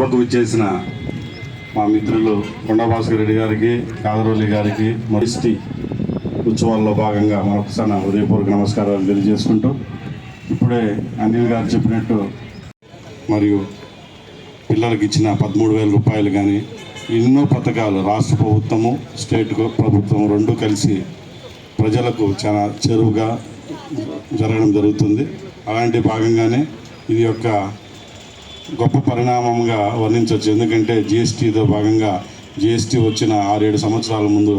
సభకు విచ్చేసిన మా మిత్రులు కొండభాస్కర్ రెడ్డి గారికి కాదరోలి గారికి మరిస్టి ఉత్సవాల్లో భాగంగా మరొకసారి హృదయపూర్వక నమస్కారాలు తెలియజేసుకుంటూ ఇప్పుడే అనిల్ గారు చెప్పినట్టు మరియు పిల్లలకి ఇచ్చిన పదమూడు వేల రూపాయలు కానీ ఎన్నో పథకాలు రాష్ట్ర ప్రభుత్వము స్టేట్ ప్రభుత్వం రెండు కలిసి ప్రజలకు చాలా చెరువుగా జరగడం జరుగుతుంది. అలాంటి భాగంగానే ఇది యొక్క గొప్ప పరిణామంగా వర్ణించవచ్చు. ఎందుకంటే జిఎస్టీతో భాగంగా జిఎస్టీ వచ్చిన ఆరేడు సంవత్సరాల ముందు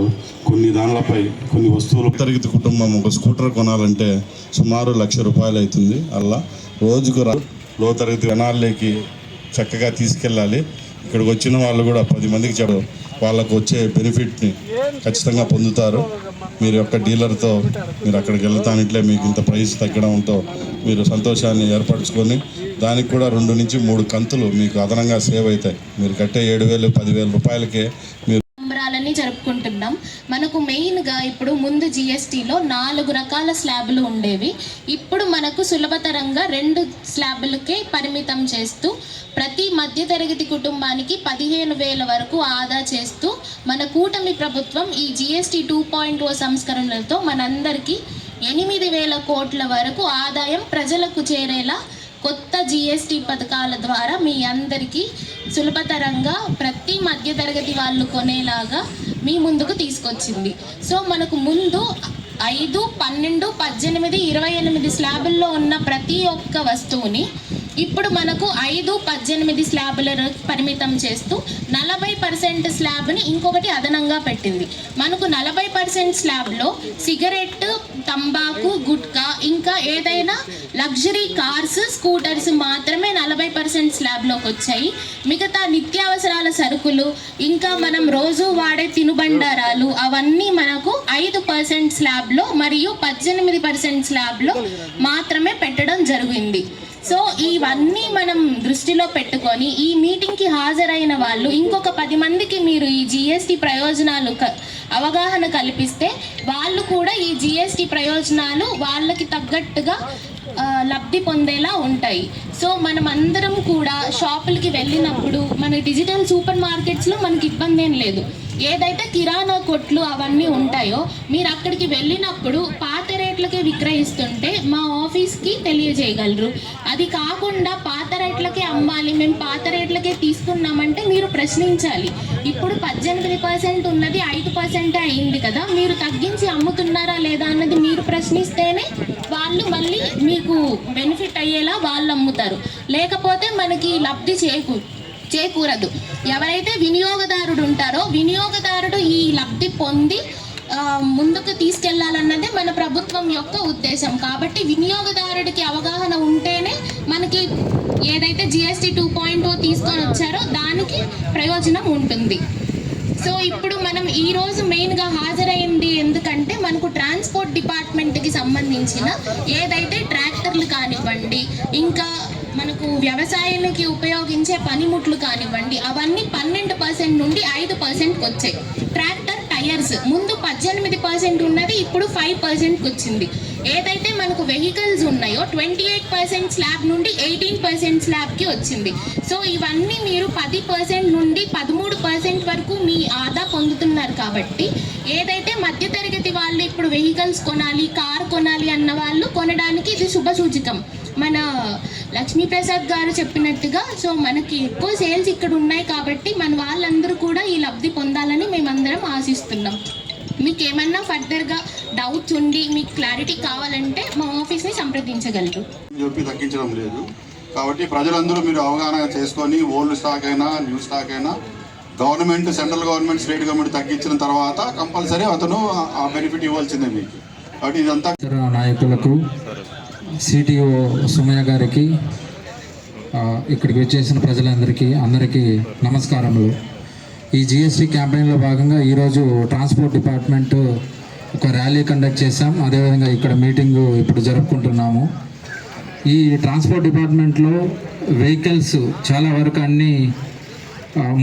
కొన్ని దానిలపై కొన్ని వస్తువులు తరగతి కుటుంబం ఒక స్కూటర్ కొనాలంటే సుమారు లక్ష రూపాయలు అవుతుంది అలా. రోజుకు లో తరగతి జనాల్లోకి చక్కగా తీసుకెళ్ళాలి. ఇక్కడికి వచ్చిన వాళ్ళు కూడా పది మందికి చెప్ప వాళ్ళకు వచ్చే బెనిఫిట్ని ఖచ్చితంగా పొందుతారు. మీరు యొక్క డీలర్తో మీరు అక్కడికి వెళ్తానిట్లే మీకు ఇంత ప్రైస్ తగ్గడంతో మీరు సంతోషాన్ని ఏర్పరచుకొని దానికి కూడా రెండు నుంచి మూడు కంతులు మీకు అదనంగా సేవ్ అవుతాయి. మీరు కట్టే ఏడు వేలు పదివేల రూపాయలకే మీరు సంబరాలని జరుపుకుంటున్నాం. మనకు మెయిన్గా ఇప్పుడు ముందు జిఎస్టీలో నాలుగు రకాల స్లాబులు ఉండేవి. ఇప్పుడు మనకు సులభతరంగా రెండు స్లాబులకే పరిమితం చేస్తూ ప్రతి మధ్యతరగతి కుటుంబానికి పదిహేను వేల వరకు ఆదా చేస్తూ మన కూటమి ప్రభుత్వం ఈ జిఎస్టీ టూ పాయింట్ ఓ సంస్కరణలతో మనందరికీ ఎనిమిది వేల కోట్ల వరకు ఆదాయం ప్రజలకు చేరేలా కొత్త జిఎస్టి పథకాల ద్వారా మీ అందరికీ సులభతరంగా ప్రతి మధ్యతరగతి వాళ్ళు కొనేలాగా మీ ముందుకు తీసుకొచ్చింది. సో మనకు ముందు ఐదు పన్నెండు పద్దెనిమిది ఇరవై ఎనిమిది స్లాబుల్లో ఉన్న ప్రతి ఒక్క వస్తువుని ఇప్పుడు మనకు ఐదు పద్దెనిమిది స్లాబులను పరిమితం చేస్తూ నలభై పర్సెంట్ స్లాబ్ని ఇంకొకటి అదనంగా పెట్టింది. మనకు నలభై పర్సెంట్ స్లాబ్లో సిగరెట్ తంబాకు గుట్కా ఇంకా ఏదైనా లగ్జరీ కార్స్ స్కూటర్స్ మాత్రమే నలభై పర్సెంట్ స్లాబ్లోకి వచ్చాయి. మిగతా నిత్యావసరాల సరుకులు ఇంకా మనం రోజు వాడే తినుబండారాలు అవన్నీ మనకు ఐదు పర్సెంట్ స్లాబ్లో మరియు పద్దెనిమిది పర్సెంట్ స్లాబ్లో మాత్రమే పెట్టడం జరిగింది. సో ఇవన్నీ మనం దృష్టిలో పెట్టుకొని ఈ మీటింగ్కి హాజరైన వాళ్ళు ఇంకొక పది మందికి మీరు ఈ జిఎస్టి ప్రయోజనాలు క- అవగాహన కల్పిస్తే వాళ్ళు కూడా ఈ జిఎస్టి ప్రయోజనాలు వాళ్ళకి తగ్గట్టుగా లబ్ధి పొందేలా ఉంటాయి. సో మనం అందరం కూడా షాపులకి వెళ్ళినప్పుడు మన డిజిటల్ సూపర్ మార్కెట్స్లో మనకి ఇబ్బంది ఏం లేదు. ఏదైతే కిరాణా కొట్లు అవన్నీ ఉంటాయో మీరు అక్కడికి వెళ్ళినప్పుడు పాత రేట్లకే విక్రయిస్తుంటే మా ఆఫీస్కి తెలియజేయగలరు. అది కాకుండా పాత రేట్లకే అమ్మాలి మేము పాత రేట్లకే తీసుకున్నామంటే మీరు ప్రశ్నించాలి. ఇప్పుడు పద్దెనిమిది పర్సెంట్ ఉన్నది ఐదు పర్సెంటే అయింది కదా మీరు తగ్గించి అమ్ముతున్నారా లేదా అన్నది మీరు ప్రశ్నిస్తేనే వాళ్ళు మళ్ళీ మీకు బెనిఫిట్ అయ్యేలా వాళ్ళు అమ్ముతారు. లేకపోతే మనకి లబ్ధి చేకూ చేకూరదు. ఎవరైతే వినియోగదారుడు ఉంటారో వినియోగదారుడు ఈ లబ్ధి పొంది ముందుకు తీసుకెళ్ళాలన్నదే మన ప్రభుత్వం యొక్క ఉద్దేశం. కాబట్టి వినియోగదారుడికి అవగాహన ఉంటేనే మనకి ఏదైతే జిఎస్టీ టూ పాయింట్ తీసుకొని వచ్చారో దానికి ప్రయోజనం ఉంటుంది. సో ఇప్పుడు మనం ఈ రోజు మెయిన్గా హాజరైంది ఎందుకంటే మనకు ట్రాన్స్పోర్ట్ డిపార్ట్మెంట్కి సంబంధించిన ఏదైతే ట్రాక్టర్లు కానివ్వండి ఇంకా మనకు వ్యవసాయానికి ఉపయోగించే పనిముట్లు కానివ్వండి అవన్నీ పన్నెండు పర్సెంట్ నుండి ఐదు పర్సెంట్కి వచ్చాయి. ట్రాక్టర్ టైర్స్ ముందు పద్దెనిమిది పర్సెంట్ ఉన్నది ఇప్పుడు ఫైవ్ పర్సెంట్కి వచ్చింది. ఏదైతే మనకు వెహికల్స్ ఉన్నాయో ట్వంటీ ఎయిట్ పర్సెంట్ స్లాబ్ నుండి ఎయిటీన్ పర్సెంట్ స్లాబ్కి వచ్చింది. సో ఇవన్నీ మీరు పది పర్సెంట్ నుండి పదమూడు పర్సెంట్ వరకు మీ ఆదా పొందుతున్నారు కాబట్టి ఏదైతే మధ్యతరగతి వాళ్ళు ఇప్పుడు వెహికల్స్ కొనాలి కార్ కొనాలి అన్న వాళ్ళు కొనడానికి ఇది శుభ సూచకం. మన లక్ష్మీప్రసాద్ గారు చెప్పినట్టుగా సో మనకి ఎక్కువ సేల్స్ ఇక్కడ ఉన్నాయి కాబట్టి మన వాళ్ళందరూ కూడా ఈ లబ్ధి పొందాలని మేమందరం ఆశిస్తున్నాం. మీకు ఏమన్నా ఫర్దర్గా డౌట్స్ ఉండి మీకు క్లారిటీ కావాలంటే మా ఆఫీస్ని సంప్రదించగలరు. చెప్పి తగ్గించడం లేదు. కాబట్టి ప్రజలందరూ మీరు అవగాహన చేసుకొని ఓల్డ్ స్టాక్ అయినా న్యూ స్టాక్ అయినా government central government state government తగ్గించిన తర్వాత కంపల్సరీ అతను ఆ- బెనిఫిట్ ఇవ్వాల్సిందే మీకు. కాబట్టి ఇదంతా ఇతర నాయకులకు సిటిఓ సుమయ్య గారికి ఆ, ఇక్కడికి వచ్చేసిన ప్రజలందరికీ అందరికీ నమస్కారములు. ఈ జిఎస్టీ క్యాంపెయిన్లో భాగంగా ఈరోజు ట్రాన్స్పోర్ట్ డిపార్ట్మెంట్ ఒక ర్యాలీ కండక్ట్ చేశాం. అదేవిధంగా ఇక్కడ మీటింగ్ ఇప్పుడు జరుపుకుంటున్నాము. ఈ ట్రాన్స్పోర్ట్ డిపార్ట్మెంట్లో వెహికల్స్ చాలా వరకు అన్నీ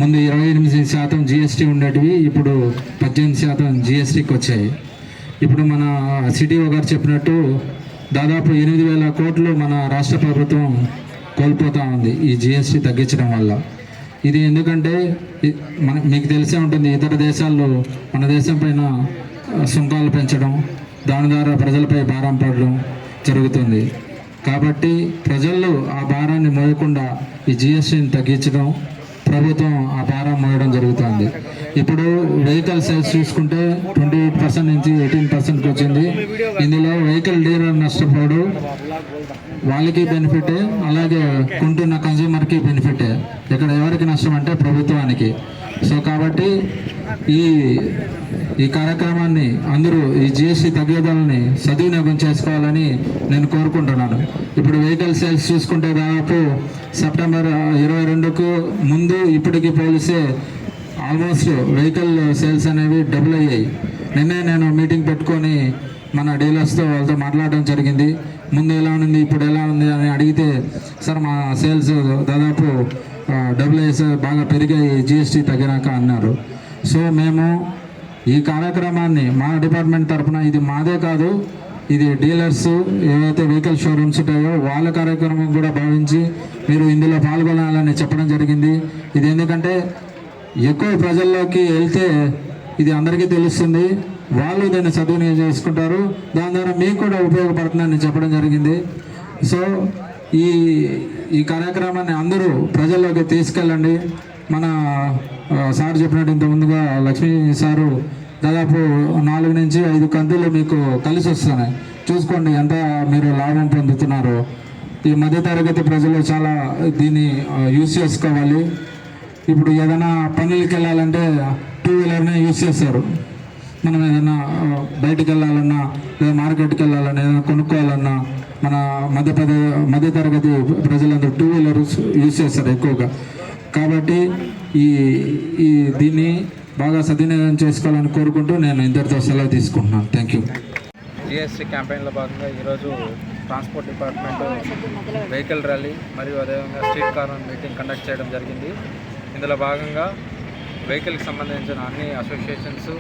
ముందు ఇరవై ఎనిమిది శాతం జిఎస్టీ ఉండేటివి ఇప్పుడు పద్దెనిమిది శాతం జిఎస్టీకి వచ్చాయి. ఇప్పుడు మన సిటీఓ గారు చెప్పినట్టు దాదాపు ఎనిమిది వేల కోట్లు మన రాష్ట్ర ప్రభుత్వం కోల్పోతూ ఉంది ఈ జిఎస్టీ తగ్గించడం వల్ల. ఇది ఎందుకంటే మన మీకు తెలిసే ఉంటుంది ఇతర దేశాల్లో మన దేశం పైన సుంకాలు పెంచడం దాని ద్వారా ప్రజలపై భారం పడడం జరుగుతుంది. కాబట్టి ప్రజల్లో ఆ భారాన్ని మోయకుండా ఈ జిఎస్టీని తగ్గించడం ప్రభుత్వం ఆ భారం మోయడం జరుగుతుంది. ఇప్పుడు వెహికల్ సేల్స్ చూసుకుంటే ట్వంటీ ఎయిట్ పర్సెంట్ నుంచి ఎయిటీన్ పర్సెంట్కి వచ్చింది. ఇందులో వెహికల్ డీలర్ నష్టపోడు. వాళ్ళకి బెనిఫిట్ అలాగే కొంటున్న కన్జ్యూమర్కి బెనిఫిట్ ఇక్కడ ఎవరికి నష్టం అంటే ప్రభుత్వానికి. సో కాబట్టి ఈ ఈ కార్యక్రమాన్ని అందరూ ఈ జిఎస్టీ తగ్గుదలని సద్వినియోగం చేసుకోవాలని నేను కోరుకుంటున్నాను. ఇప్పుడు వెహికల్ సేల్స్ చూసుకుంటే దాదాపు సెప్టెంబర్ ఇరవై రెండుకు ముందు ఇప్పటికి పోలిస్తే ఆల్మోస్ట్ వెహికల్ సేల్స్ అనేవి డబుల్ అయ్యాయి. నిన్నే నేను మీటింగ్ పెట్టుకొని మన డీలర్స్తో వాళ్ళతో మాట్లాడడం జరిగింది. ముందు ఎలా ఉంది ఇప్పుడు ఎలా ఉంది అని అడిగితే సార్ మా సేల్స్ దాదాపు డబ్ల్యూఎస్ బాగా పెరిగాయి జిఎస్టీ తగ్గినాక అన్నారు. సో మేము ఈ కార్యక్రమాన్ని మా డిపార్ట్మెంట్ తరఫున ఇది మాదే కాదు ఇది డీలర్స్ ఏవైతే వెహికల్ షోరూమ్స్ ఉంటాయో వాళ్ళ కార్యక్రమం కూడా భావించి మీరు ఇందులో పాల్గొనాలని చెప్పడం జరిగింది. ఇది ఎందుకంటే ఎక్కువ ప్రజల్లోకి వెళ్తే ఇది అందరికీ తెలుస్తుంది. వాళ్ళు దాన్ని సద్వినియోగం చేసుకుంటారు. దాని ద్వారా మీకు కూడా ఉపయోగపడుతుందని చెప్పడం జరిగింది. సో ఈ ఈ కార్యక్రమాన్ని అందరూ ప్రజల్లోకి తీసుకెళ్ళండి. మన సార్ చెప్పినట్టు ఇంత ముందుగా లక్ష్మీ సారు దాదాపు నాలుగు నుంచి ఐదు కంతులు మీకు కలిసి వస్తున్నాయి. చూసుకోండి ఎంత మీరు లాభం పొందుతున్నారో. ఈ మధ్యతరగతి ప్రజలు చాలా దీన్ని యూజ్ యూస్ చేసుకోవాలి. ఇప్పుడు ఏదైనా పనులకి వెళ్ళాలంటే టూ వీలర్నే యూస్ చేస్తారు. మనం ఏదైనా బయటకు బయటికి వెళ్ళాలన్నా లేదా మార్కెట్కి వెళ్ళాలన్నా ఏదైనా కొనుక్కోవాలన్నా మన మధ్య పద మధ్యతరగతి ప్రజలందరూ టూ వీలర్స్ యూజ్ చేస్తారు ఎక్కువగా. కాబట్టి ఈ ఈ దీన్ని బాగా సద్వినియోగం చేసుకోవాలని కోరుకుంటూ నేను ఇద్దరితో సెలవు తీసుకుంటున్నాను. థ్యాంక్ యూ జిఎస్టీ క్యాంపెయిన్లో భాగంగా ఈరోజు ట్రాన్స్పోర్ట్ డిపార్ట్మెంట్ వెహికల్ ర్యాలీ మరియు అదేవిధంగా స్ట్రీట్ కార్నర్ మీటింగ్ కండక్ట్ చేయడం జరిగింది. ఇందులో భాగంగా వెహికల్కి సంబంధించిన అన్ని అసోసియేషన్స్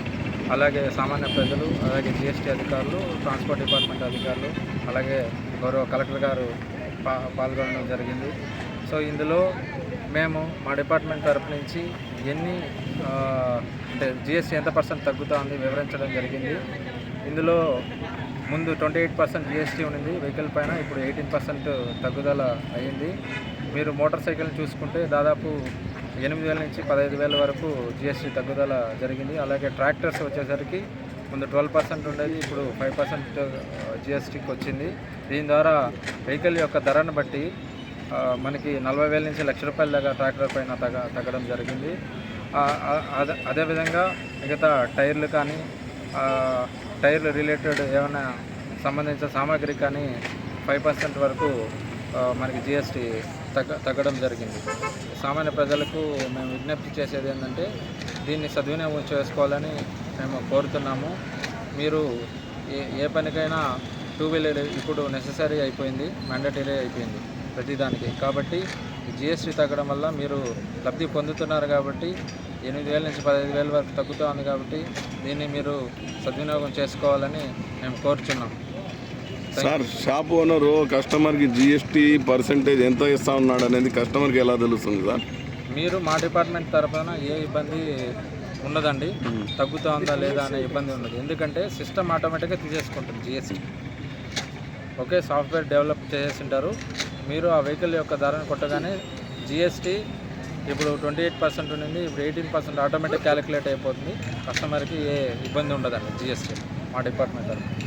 అలాగే సామాన్య ప్రజలు అలాగే జిఎస్టీ అధికారులు ట్రాన్స్పోర్ట్ డిపార్ట్మెంట్ అధికారులు అలాగే గౌరవ కలెక్టర్ గారు పా పాల్గొనడం జరిగింది. సో ఇందులో మేము మా డిపార్ట్మెంట్ తరపు నుంచి ఎన్ని అంటే జిఎస్టీ ఎంత పర్సెంట్ తగ్గుతోంది వివరించడం జరిగింది. ఇందులో ముందు ట్వంటీ ఎయిట్ పర్సెంట్ జిఎస్టీ ఉండింది వెహికల్ పైన ఇప్పుడు ఎయిటీన్ పర్సెంట్ తగ్గుదల అయ్యింది మీరు మోటార్ సైకిల్ చూసుకుంటే దాదాపు ఎనిమిది వేల నుంచి పదహైదు వేల వరకు జిఎస్టీ తగ్గుదల జరిగింది. అలాగే ట్రాక్టర్స్ వచ్చేసరికి ముందు ట్వెల్వ్ పర్సెంట్ ఉండేది ఇప్పుడు ఫైవ్ పర్సెంట్ జిఎస్టీకి వచ్చింది. దీని ద్వారా వెహికల్ యొక్క ధరను బట్టి మనకి నలభై వేల నుంచి లక్ష రూపాయల దాకా ట్రాక్టర్ పైన తగ్గ తగ్గడం జరిగింది. అదే అదేవిధంగా మిగతా టైర్లు కానీ టైర్లు రిలేటెడ్ ఏమైనా సంబంధించిన సామాగ్రి కానీ ఫైవ్ పర్సెంట్ వరకు మనకి జిఎస్టీ తగ్గ తగ్గడం జరిగింది. సామాన్య ప్రజలకు మేము విజ్ఞప్తి చేసేది ఏంటంటే దీన్ని సద్వినియోగం చేసుకోవాలని మేము కోరుతున్నాము. మీరు ఏ ఏ పనికైనా టూ వీలర్ ఇప్పుడు నెససరీ అయిపోయింది మ్యాండటరీ అయిపోయింది ప్రతిదానికి. కాబట్టి జిఎస్టీ తగ్గడం వల్ల మీరు లబ్ధి పొందుతున్నారు కాబట్టి ఎనిమిది వేల నుంచి పదహైదు వేల వరకు తగ్గుతూ ఉంది కాబట్టి దీన్ని మీరు సద్వినియోగం చేసుకోవాలని మేము కోరుచున్నాం. సార్ షాప్ ఓనరు కస్టమర్కి జిఎస్టీ పర్సంటేజ్ ఎంత ఇస్తా ఉన్నాడు అనేది కస్టమర్కి ఎలా తెలుస్తుంది సార్? మీరు మా డిపార్ట్మెంట్ తరఫున ఏ ఇబ్బంది ఉండదండి తగ్గుతూ ఉందా లేదా అనే ఇబ్బంది ఉండదు ఎందుకంటే సిస్టమ్ ఆటోమేటిక్గా తీసేసుకుంటుంది జిఎస్టీ ఓకే సాఫ్ట్వేర్ డెవలప్ చేసేసింటారు మీరు ఆ వెహికల్ యొక్క ధరను కొట్టగానే జిఎస్టీ ఇప్పుడు ట్వంటీ ఎయిట్ పర్సెంట్ ఉండింది ఇప్పుడు ఎయిటీన్ పర్సెంట్ ఆటోమేటిక్ క్యాలిక్యులేట్ అయిపోతుంది. కస్టమర్కి ఏ ఇబ్బంది ఉండదండి జిఎస్టీ మా డిపార్ట్మెంట్ తరఫున